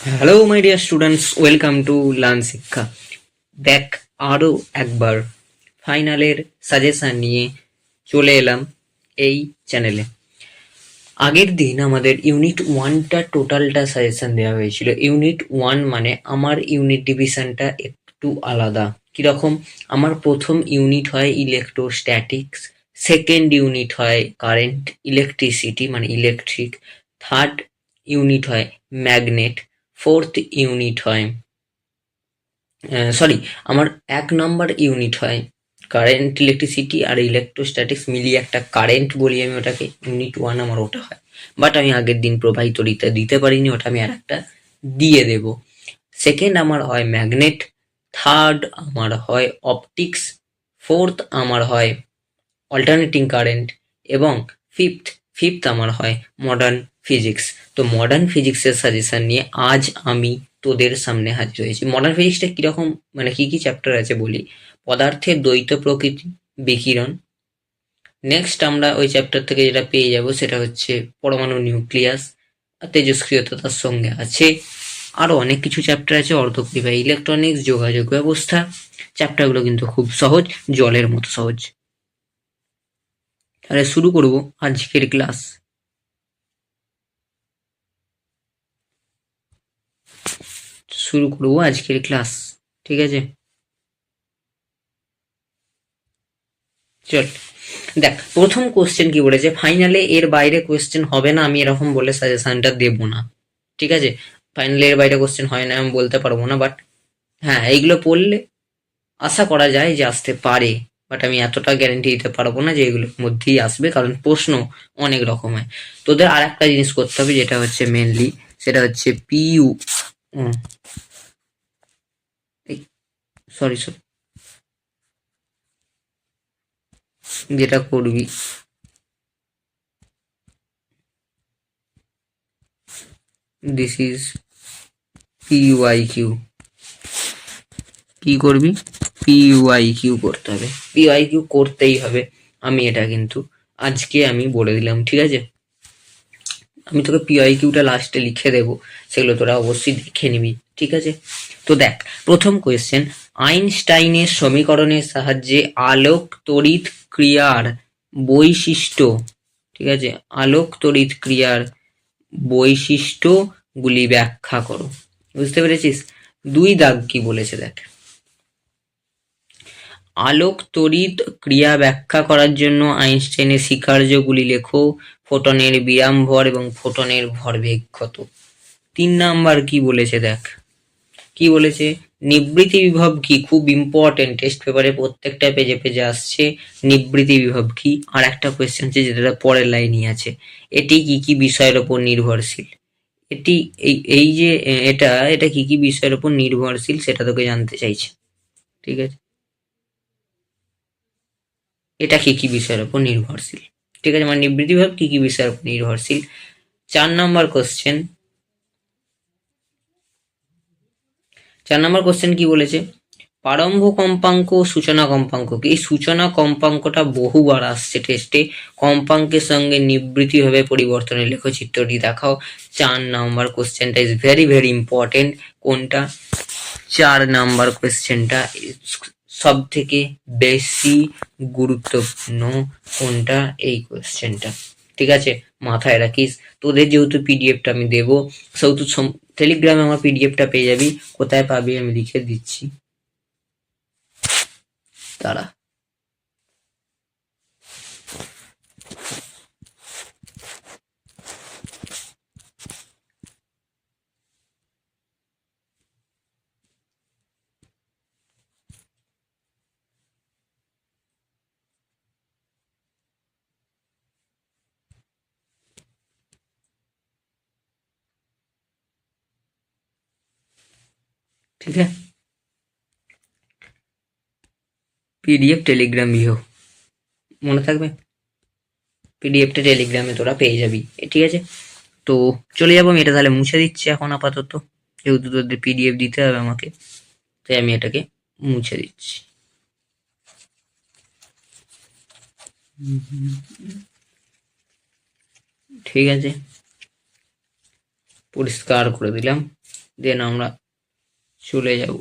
Hello my dear students welcome to learn shiksha দেখ আরও একবার ফাইনালের সাজেশান নিয়ে চলে এলাম এই চ্যানেলে আগের দিন আমাদের ইউনিট ওয়ানটা টোটালটা সাজেশান দেওয়া হয়েছিল। ইউনিট ওয়ান মানে আমার ইউনিট ডিভিশনটা একটু আলাদা। কীরকম? আমার প্রথম ইউনিট হয় ইলেকট্রোস্ট্যাটিক্স সেকেন্ড ইউনিট হয় কারেন্ট ইলেকট্রিসিটি মানে ইলেকট্রিক থার্ড ইউনিট হয় ম্যাগনেট ফোর্থ ইউনিট হয়। সরি আমার এক নম্বর ইউনিট হয়। কারেন্ট ইলেকট্রিসিটি আর ইলেকট্রোস্ট্যাটিক্স মিলিয়ে একটা কারেন্ট বলি আমি ওটাকে ইউনিট ওয়ান আমার ওটা হয়। বাট আমি আগের দিন প্রবাহিত দিতে দিতে পারিনি, ওটা আমি আর একটা দিয়ে দেব। সেকেন্ড আমার হয় ম্যাগনেট থার্ড আমার হয় অপটিক্স ফোর্থ আমার হয় অল্টারনেটিং কারেন্ট এবং ফিফথ ফিফথ আমার হয় মডার্ন ফিজিক্স তো মডার্ন ফিজিক্সের সাজেশন নিয়ে আজ আমি তোদের সামনে হাজির হয়েছি। মডার্ন ফিজিক্সটা কীরকম মানে কী কী চ্যাপ্টার আছে বলি? পদার্থের দ্বৈত প্রকৃতি, বিকিরণ। নেক্সট আমরা ওই চ্যাপ্টার থেকে যেটা পেয়ে যাব সেটা হচ্ছে পরমাণু নিউক্লিয়াস আর তেজস্ক্রিয়তা তার সঙ্গে আছে। আরও অনেক কিছু চ্যাপ্টার আছে, অর্ধপরিবাহী ইলেকট্রনিক্স যোগাযোগ ব্যবস্থা। চ্যাপ্টারগুলো কিন্তু খুব সহজ, জলের মতো সহজ। তাহলে শুরু করব আজকের ক্লাস শুরু করব আজকের ক্লাস, ঠিক আছে? চল, দেখ, প্রথম কোশ্চেন কি বলেছে? ফাইনালে এর বাইরে কোশ্চেন হবে না, আমি এরকম বলে সাজেশনটা দেব না, ঠিক আছে? ফাইনালে এর বাইরে কোশ্চেন হয় না, আমি বলতে পারব না বাট হ্যাঁ এইগুলো পড়লে আশা করা যায় যে আসতে পারে বাট আমি এতটা গ্যারেন্টি দিতে পারব না যে এগুলোর মধ্যেই আসবে, কারণ প্রশ্ন অনেক রকম হয় তোদের আর একটা জিনিস করতে হবে, যেটা হচ্ছে মেনলি সেটা হচ্ছে পিইউ সরি সরি যেটা করবি। দিস ইজ পিইউআই কিউ কি করবি? পিইউআই কিউ করতে হবে। পিইউআই কিউ করতেই হবে। আমি এটা কিন্তু আজকে আমি বলে দিলাম, ঠিক আছে? আমি তোকে পিআই কিউটা লাস্টে লিখে দেব, সেগুলো তোরা অবশ্যই দেখে নিবি, ঠিক আছে? তো দেখ, প্রথম কোয়েশ্চেন আইনস্টাইনের সমীকরণের সাহায্যে আলোক তড়িৎ ক্রিয়ার বৈশিষ্ট্য, ঠিক আছে? আলোক তড়িৎ ক্রিয়ার বৈশিষ্ট্যগুলি ব্যাখ্যা করো, বুঝতে পেরেছিস? দুই দাগ কি বলেছে দেখ। আলোক তড়িৎ ক্রিয়া ব্যাখ্যা করার জন্য আইনস্টাইনের স্বীকার্যগুলি লেখো ফোটনের বিরামভর এবং ফোটনের ভরবেগ কত তিন নাম্বার কি বলেছে দেখ? কি বলেছে? নিবৃত্তি বিভব কি? খুব ইম্পর্টেন্ট টেস্ট পেপারে প্রত্যেকটা পেজে পেজে আসছে নিবৃত্তি বিভব কি? আর একটা কোয়েশ্চেন আছে যেটা পরের লাইনই আছে। এটি কি কি বিষয়ের ওপর নির্ভরশীল? এটি এই এই যে, এটা এটা কি কি বিষয়ের ওপর নির্ভরশীল সেটা তোকে জানতে চাইছে। ঠিক আছে? এটা কি কি বিষয়ের উপর নির্ভরশীল? ঠিক আছে? মানে নিবৃত্তি ভাব কি কি বিষয়ের উপর নির্ভরশীল? চার নম্বর কোশ্চেন চার নম্বর কোশ্চেন কি বলেছে? প্রারম্ভ কম্পাঙ্ক সূচনা কম্পাঙ্ক কি? এই সূচনা কম্পাঙ্কটা বহুবার আসছে টেস্টে কম্পাঙ্কের সঙ্গে নিবৃত্তিভাবে পরিবর্তনের লেখচিত্রটি দেখাও। চার নাম্বার কোশ্চেনটা ইজ ভেরি ভেরি ইম্পর্টেন্ট কোনটা? চার নাম্বার কোশ্চেনটা সব থেকে বেশি গুরুত্বপূর্ণ কোনটা? এই কোয়েশ্চেনটা ঠিক আছে? মাথায় রাখিস। তোদের যেহেতু পিডিএফটা আমি দেবো, সেহেতু টেলিগ্রামে আমার পিডিএফটা পেয়ে যাবি। কোথায় পাবি আমি লিখে দিচ্ছি। তারা ठीक है পিডিএফ টেলিগ্রাম ভিও মনে থাকবে পিডিএফটা টেলিগ্রামে তোরা পেয়ে যাবি এ ঠিক আছে তো চলে যাবো আমি এটা তাহলে মুছে দিচ্ছি এখন আপাতত যেহেতু তোদের পিডিএফ দিতে হবে আমাকে তাই আমি এটাকে মুছে দিচ্ছি ঠিক আছে পরিষ্কার করে দিলাম দেন আমরা চলে যাব।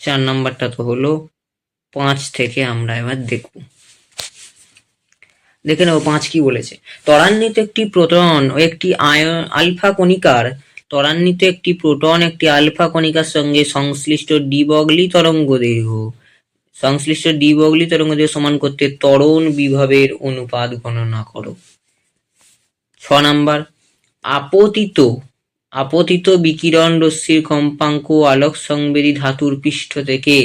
চার নাম্বারটা তো হলো পাঁচ থেকে আমরা এবার দেখব। দেখে নেব পাঁচ কি বলেছে। ত্বরান্বিত একটি প্রোটন ও একটি আয়ন আলফা কণিকার, ত্বরান্বিত একটি প্রোটন, একটি আলফা কণিকার সঙ্গে সংশ্লিষ্ট ডিবগলি তরঙ্গ দৈর্ঘ্য সংশ্লিষ্ট ডিবগলি তরঙ্গ দৈর্ঘ্য সমান করতে ত্বরণ বিভবের অনুপাত গণনা করো। ছ নাম্বার আপতিত আপতিত বিকিরণ রশ্মির কম্পাঙ্ক আলোক সংবেদী ধাতুর পৃষ্ঠ থেকে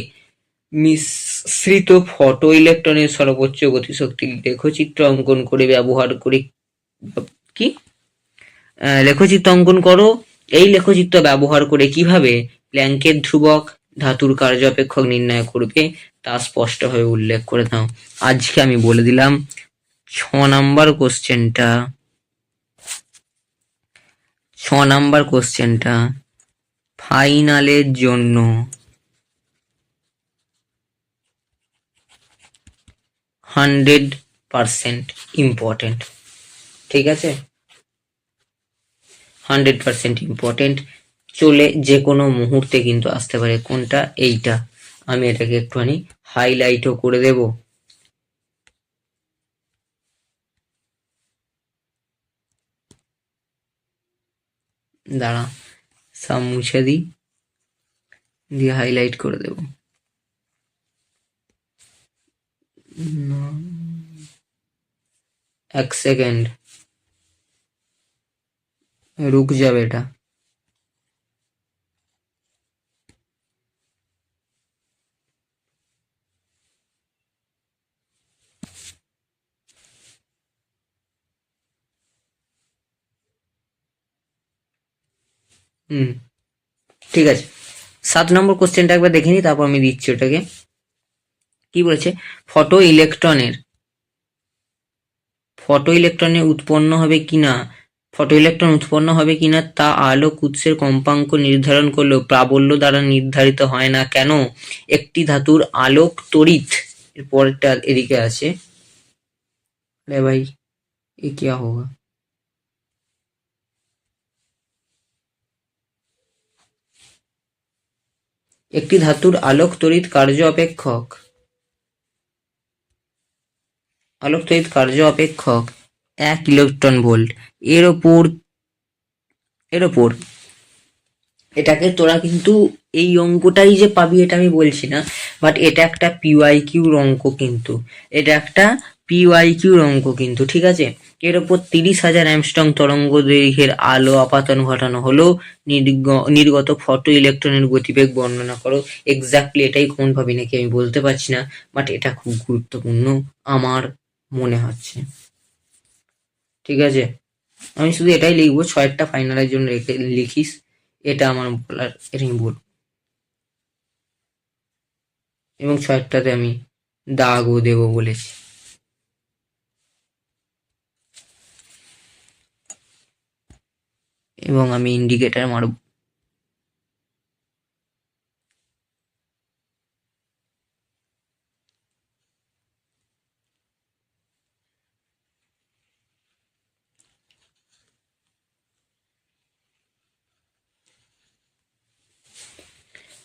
মিশ্রিত ফটো ইলেকট্রনের সর্বোচ্চ গতিশক্তি লেখচিত্র অঙ্কন করে ব্যবহার করে, কি? লেখচিত্র অঙ্কন করো। এই লেখচিত্র ব্যবহার করে কীভাবে প্ল্যাঙ্কের ধ্রুবক ধাতুর কার্য অপেক্ষক নির্ণয় করবে তা স্পষ্টভাবে উল্লেখ করে দাও। আজকে আমি বলে দিলাম ছ নাম্বার কোশ্চেনটা। ছ নাম্বার কোশ্চেনটা। ফাইনালের জন্য। Hundred percent important. ঠিক আছে? Hundred percent important. চলে যে কোনো মুহূর্তে কিন্তু আসতে পারে। কোনটা? এইটা। আমি এটাকে একটুখানি হাইলাইটও করে দেব। দাঁড়া সব মুছে দিই দিয়ে হাইলাইট করে দেব। এক সেকেন্ড রুক যাবে এটা। হুম। ঠিক আছে। সাত নম্বর কোশ্চেনটা একবার দেখে নিই তারপর আমি দিচ্ছি ওটাকে। কি বলেছে? ফটো ইলেকট্রনের। ফটো ইলেকট্রনে উৎপন্ন হবে কিনা ফটো ইলেকট্রন উৎপন্ন হবে কিনা তা আলোক উৎসের কম্পাঙ্ক নির্ধারণ করলেও প্রাবল্য দ্বারা নির্ধারিত হয় না। কেন? একটি ধাতুর আলোক তড়িৎ। এরপরটা এদিকে আছে। আরে ভাই, এ কিয়া হোগা একটি ধাতুর আলোক তড়িৎ কার্য অপেক্ষক। আলোক তড়িৎ কার্য অপেক্ষক এক ইলেকট্রন ভোল্ট। এর ওপর এর ওপর। এটাকে তোরা কিন্তু এই অঙ্কটাই যে পাবি এটা আমি বলছি না বাট এটা একটা পিওয়াই কিউর অঙ্ক কিন্তু। এটা একটা পিওয়াই কিউর অঙ্ক কিন্তু, ঠিক আছে? এর ওপর তিরিশ হাজার অ্যামস্ট্রং তরঙ্গ দৈর্ঘ্যের আলো আপাতন ঘটানো হলো। নির্গ- নির্গত ফটো ইলেকট্রনের গতিবেগ বর্ণনা করো। এক্স্যাক্টলি এটাই কোন ভাবি নাকি আমি বলতে পারছি না বাট এটা খুব গুরুত্বপূর্ণ আমার মনে হচ্ছে। ঠিক আছে? আমি শুধু এটাই লিখব, ছয়েরটা ফাইনালের জন্য রেখে, লিখিস, এটা আমার বলার এটাই বল এবং ছয়েরটাতে আমি দাগও দেবো বলেছি। এবং আমি ইন্ডিকেটার মারব।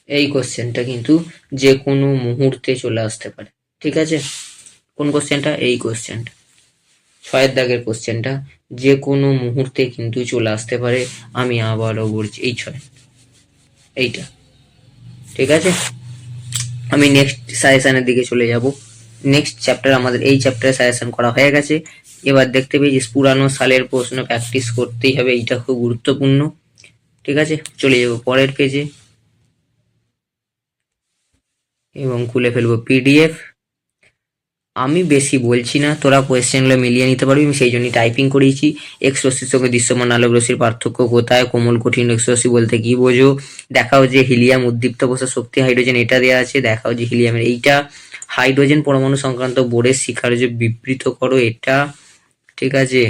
এই কোশ্চেনটা কিন্তু যে কোনো মুহূর্তে চলে আসতে পারে। ঠিক আছে? কোন কোশ্চেনটা এই কোশ্চেনটা ছয়ের দাগের কোশ্চেনটা যে কোনো মুহূর্তে কিন্তু চলে আসতে পারে, আমি আবারও বলছি, এই ছয়। এইটা। ঠিক আছে? আমি নেক্সট সাজেশনের দিকে চলে যাব। নেক্সট চ্যাপ্টার আমাদের এই চ্যাপ্টারে সাজেশন করা হয়ে গেছে। এবার দেখতে পেয়েছিস পুরানো সালের প্রশ্ন প্র্যাকটিস করতেই হবে, এইটা খুব গুরুত্বপূর্ণ। ঠিক আছে? চলে যাব পরের পেজে এবং খুলে ফেলব পিডিএফ আমি বেশি বলছি না, তোরা কোয়েশ্চেনগুলো মিলিয়ে নিতে পারবি, আমি সেই জন্যই টাইপিং করিয়েছি। এক্স রশ্মির সঙ্গে দৃশ্যমান আলোক রশ্মির পার্থক্য কোথায়? কোমল, কঠিন এক্স রশ্মি বলতে কি বোঝো? দেখাও যে হিলিয়াম উদ্দীপ্ত বসা শক্তি হাইড্রোজেন এটা দেওয়া আছে, দেখাও যে হিলিয়ামের এইটা। হাইড্রোজেন পরমাণু সংক্রান্ত বোর্ডের শিখার যে বিবৃত করো এটা, ঠিক আছে?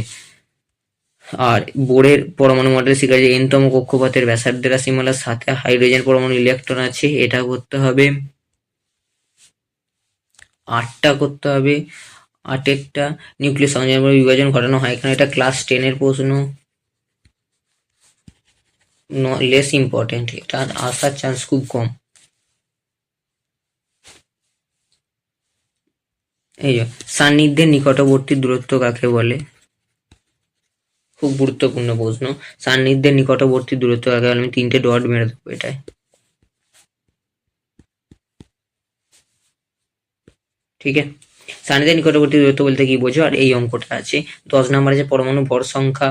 আর বোর্ডের পরমাণু মডেল শিকার্য এনতম কক্ষপথের ব্যাসার্ধের রাশিমালার সাথে হাইড্রোজেন পরমাণু ইলেকট্রন আছে, এটা করতে হবে। আটটা করতে হবে। আটেরটা নিউক্লিয়াস সংযোজন বিভাজন ঘটানো হয়। এখানে এটা ক্লাস টেনের প্রশ্ন। লেস ইম্পর্টেন্ট এটা আসার চান্স খুব কম। এই যে, সান্নিধ্যের নিকটবর্তী দূরত্ব কাকে বলে? খুব গুরুত্বপূর্ণ প্রশ্ন। সান্নিধ্যের নিকটবর্তী দূরত্ব কাকে বলে? আমি তিনটে ডট মেরে দেবো এটায়। ঠিক আছে সান্নিধ্যের নিকটবর্তী দূরত্ব বলতে কি বোঝো? আর এই অঙ্কটা আছে। দশ নম্বরে যে পরমাণু ভর সংখ্যা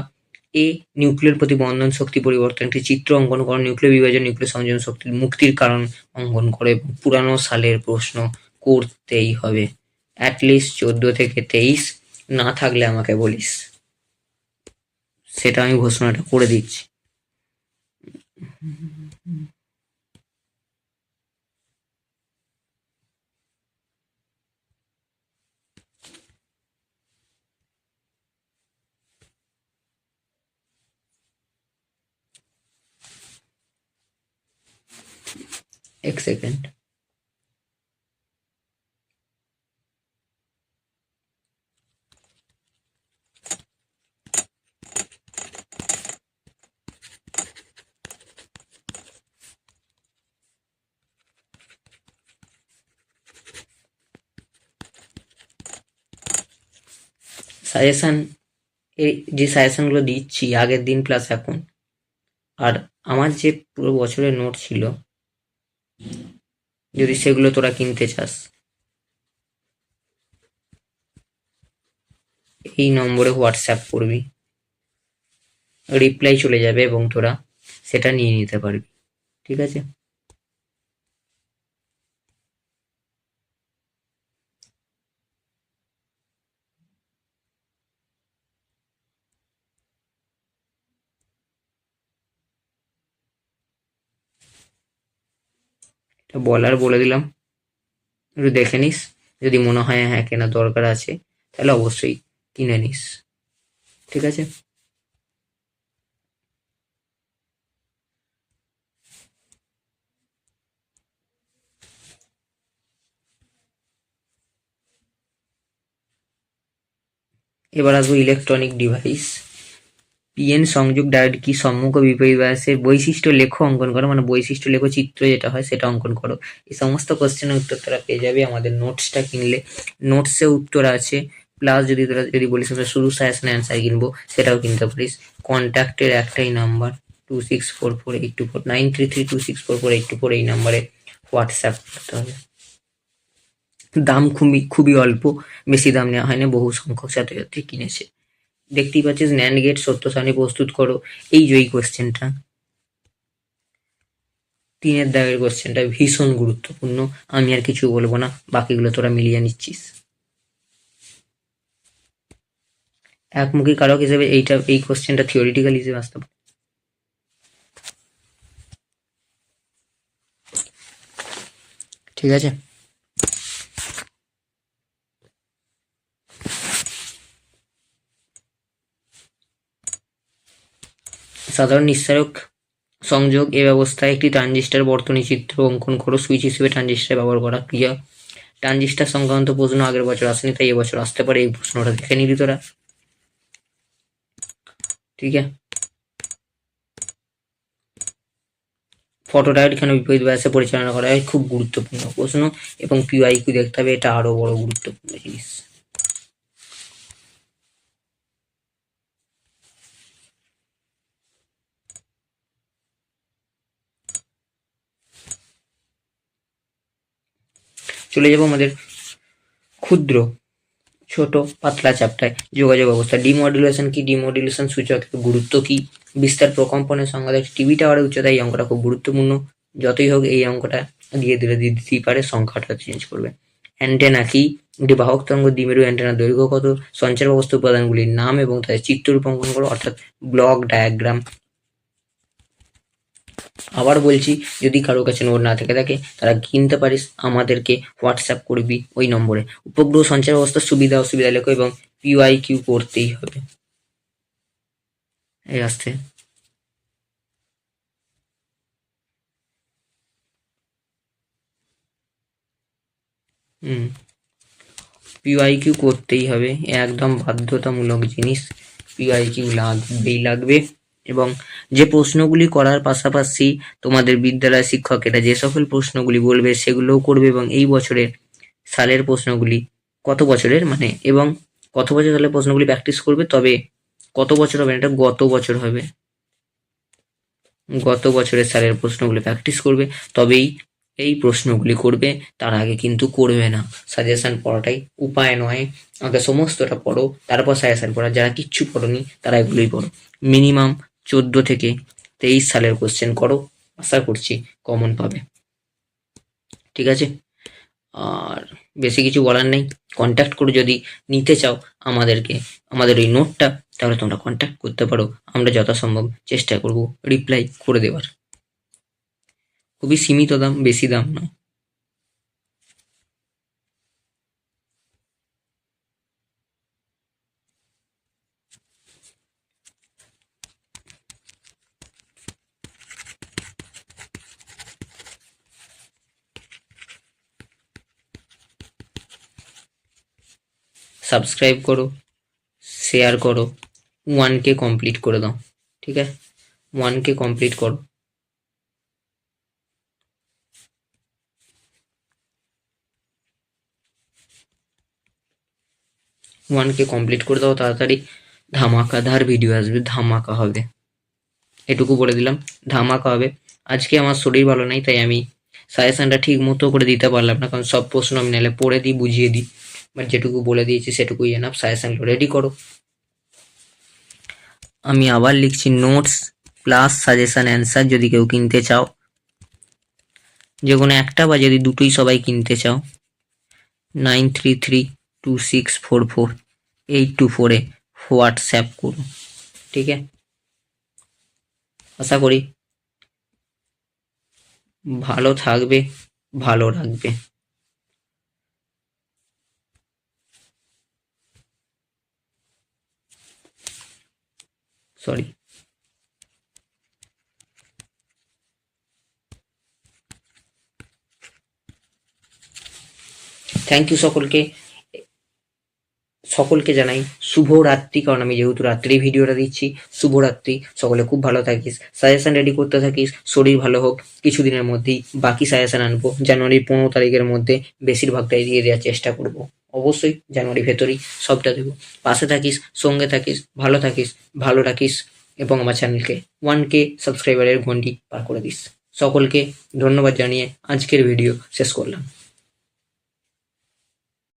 এ নিউক্লিয়ার প্রতি বন্ধন শক্তি পরিবর্তন একটি চিত্র অঙ্কন করো। নিউক্লিয় বিভাজন নিউক্লিয় সংযোজন শক্তির মুক্তির কারণ অঙ্কন করে পুরানো সালের প্রশ্ন করতেই হবে। অ্যাটলিস্ট চোদ্দ থেকে তেইশ, না থাকলে আমাকে বলিস। সেটা আমি ঘোষণাটা করে দিচ্ছি। এক সেকেন্ড সাজেশন এই যে সাজেশনগুলো দিচ্ছি আগের দিন প্লাস এখন। আর আমার যে পুরো বছরের নোট ছিল যদি সেগুলো তোরা কিনতে চাস। এই নম্বরে হোয়াটসঅ্যাপ করবি। রিপ্লাই চলে যাবে এবং তোরা সেটা নিয়ে নিতে পারবি। ঠিক আছে? বলার বলে দিলাম। একটু দেখে নিস, যদি মনে হয় হ্যাঁ কেনা দরকার আছে, তাহলে অবশ্যই কিনে নিস। ঠিক আছে? এবার আসব ইলেকট্রনিক ডিভাইস পিএন সংযোগ ডায়োড কি সম্মুখ বিপরীত বৈশিষ্ট্য লেখো অঙ্কন করো মানে বৈশিষ্ট্য লেখো চিত্র যেটা হয় সেটা অঙ্কন করো। এই সমস্ত কোশ্চেনের উত্তর তোরা পেয়ে যাবে আমাদের নোটসটা কিনলে। নোটসে উত্তর আছে প্লাস যদি তোরা যদি বলিস আমরা শুরু সাজেশন অ্যান্সার কিনবো, সেটাও কিনতে পারিস। কন্ট্যাক্টের একটাই number two six four four eight two four nine three three two six four four eight two four এই নাম্বারে হোয়াটসঅ্যাপ করতে হবে। দাম খুবই খুবই অল্প, বেশি দাম নেওয়া হয় না বহু সংখ্যক ছাত্রছাত্রী কিনেছে। দেখতেই পাচ্ছিস ন্যান্ড গেট সত্য সারণী প্রস্তুত করো। এই যে এই কোশ্চেনটা তিনের দাগের কোশ্চেনটা ভীষণ গুরুত্বপূর্ণ। আমি আর কিছু বলব না, বাকিগুলো তোরা মিলিয়ে নিচ্ছিস। একমুখী কারক হিসেবে এইটা, এই কোশ্চেনটা থিওরিটিক্যাল হিসেবে আসতে পারে। ঠিক আছে? সাধারণ নিঃসারক সংযোগ এ ব্যবস্থায় একটি ট্রানজিস্টার বর্তনী চিত্র অঙ্কন করো সুইচ হিসেবে ট্রানজিস্টার ব্যবহার করা। ক্রিয়া ট্রানজিস্টার সংক্রান্ত প্রশ্ন আগের বছর আসেনি, তাই এবছর আসতে পারে, এই প্রশ্নটা দেখে নিবি তোরা। ঠিক আছে? ফটোডায়োড কেন বিপরীত ব্যাসে পরিচালনা করা হয়? খুব গুরুত্বপূর্ণ প্রশ্ন এবং পিওয়াইকিউ দেখতে হবে, এটা আরও বড় গুরুত্বপূর্ণ জিনিস। চলে যাব আমাদের ক্ষুদ্র, ছোট, পাতলা চাপটায় যোগাযোগ ব্যবস্থা ডিমডুলেশন কি? ডিমডুলেশন সূচকের গুরুত্ব কি? বিস্তার প্রকম্পনের সংখ্যা টিভি টাওয়ারের উচ্চতা এই অঙ্কটা খুব গুরুত্বপূর্ণ। যতই হোক, এই অঙ্কটা দিয়ে দিলে দিতেই পারে, সংখ্যাটা চেঞ্জ করবে। অ্যান্টেনা কি? একটি বাহক তরঙ্গ দ্বিমেরু অ্যান্টেনার দৈর্ঘ্য কত? সঞ্চার ব্যবস্থা উপাদানগুলির নাম এবং তাদের চিত্ররূপ অঙ্কন করো, অর্থাৎ ব্লক ডায়াগ্রাম আবার বলছি, যদি কারও কাছে নোট না থেকে থাকে, তারা কিনতে পারিস, আমাদেরকে হোয়াটসঅ্যাপ করবি ওই নম্বরে। উপগ্রহ সঞ্চার ব্যবস্থার সুবিধা, অসুবিধা লেখো এবং পিওয়াই কিউ করতেই হবে। এই আসতে হুম। পিওয়াই কিউ করতেই হবে, একদম বাধ্যতামূলক জিনিস। পিওয়াই কিউ লাগবেই, লাগবে। এবং যে প্রশ্নগুলি করার পাশাপাশি তোমাদের বিদ্যালয় শিক্ষকেরা যে সকল প্রশ্নগুলি বলবে সেগুলোও করবে এবং এই বছরের সালের প্রশ্নগুলি কত বছরের মানে এবং কত বছর সালের প্রশ্নগুলি প্র্যাকটিস করবে, তবে কত বছর হবে এটা গত বছর হবে। গত বছরের সালের প্রশ্নগুলি প্র্যাকটিস করবে, তবেই এই প্রশ্নগুলি করবে, তার আগে কিন্তু করবে না। সাজেশন পড়াটাই উপায় নয়। আগে সমস্তটা পড়ো, তারপর সাজেশন পড়া। যারা কিচ্ছু পড়োনি, তারা এগুলোই পড়ো। মিনিমাম চোদ্দ থেকে তেইশ সালের কোশ্চেন করো। আশা করছি কমন পাবে। ঠিক আছে? আর বেশি কিছু বলার নেই। কন্ট্যাক্ট করে যদি নিতে চাও আমাদেরকে, আমাদের এই নোটটা তাহলে তোমরা কন্ট্যাক্ট করতে পারো। আমরা যথাসম্ভব চেষ্টা করব রিপ্লাই করে দেওয়ার খুবই সীমিত দাম, বেশি দাম না সাবস্ক্রাইব করো শেয়ার করো ওয়ান কে কমপ্লিট করে দাও, ঠিক আছে? ওয়ান কে কমপ্লিট করো। ওয়ান কে কমপ্লিট করে দাও, তাড়াতাড়ি ধামাকাধার ভিডিও আসবে, ধামাকা হবে। এটুকু বলে দিলাম, ধামাকা হবে। আজকে আমার শরীর ভালো নেই, তাই আমি সাজেশনটা ঠিক মতো করে দিতে পারলাম না, কারণ সব প্রশ্ন আমি নাহলে পড়ে দিই, বুঝিয়ে দিই। বাট যেটুকু বলে দিয়েছি সেটুকুই এনাফ সাজেশনগুলো রেডি করো। আমি আবার লিখছি নোটস প্লাস সাজেশন অ্যান্সার যদি কেউ কিনতে চাও। যে কোনো একটা বা যদি দুটোই সবাই কিনতে চাও। Nine three three two six four four eight two ফোরে হোয়াটসঅ্যাপ করুন ঠিক আছে? আশা করি ভালো থাকবে, ভালো রাখবে। সরি। থ্যাংক ইউ সকলকে। সকলকে জানাই শুভ রাত্রি কারণ আমি যেহেতু রাত্রি ভিডিওটা দিচ্ছি শুভ রাত্রি সকলে খুব ভালো থাকিস সাজেশন রেডি করতে থাকিস, শরীর ভালো হোক, কিছুদিনের মধ্যেই বাকি সাজেশন আনব, জানুয়ারির পনেরো তারিখের মধ্যে বেশিরভাগটাই দিয়ে দেওয়ার চেষ্টা করব। অবশ্যই জানুয়ারি ভেতরেই সবটা দেবো। পাশে থাকিস, সঙ্গে থাকিস, ভালো থাকিস, ভালো রাখিস এবং আমার চ্যানেলকে ওয়ান কে সাবস্ক্রাইবারের ঘন্টি পার করে দিস। সকলকে ধন্যবাদ জানিয়ে আজকের ভিডিও শেষ করলাম।